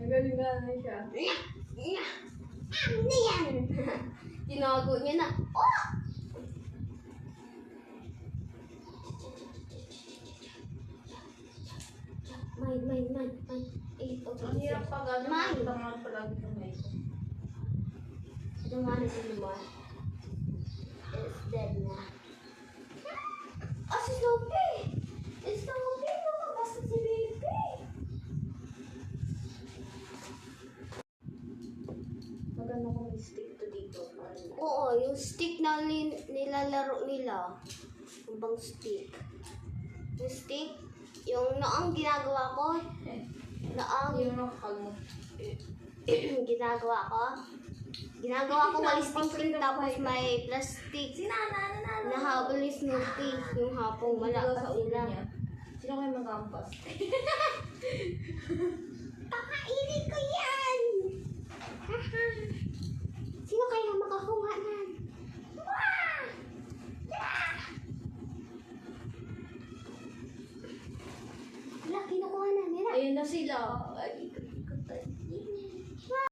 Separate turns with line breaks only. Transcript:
Nagaling na na siya.
Ano yan? Tinago niya na. Oh! May, may, may, may. Eh, okay.
Ang hirap pag ano, may
Dumani si Lumar. Is
stick to dito.
Oo, yung stick na li- nilalaro nila. Yung bang stick. Yung stick, yung noong ginagawa ko, noong
Yung nakakalmot.
ginagawa ko, ginagawa ko may stick tapos may plastic.
Nanana.
Nahabol ni Snoopy yung hapong malakas sila.
Sino kayo mag-ampas?
Kakainin ko yan!
我睡着了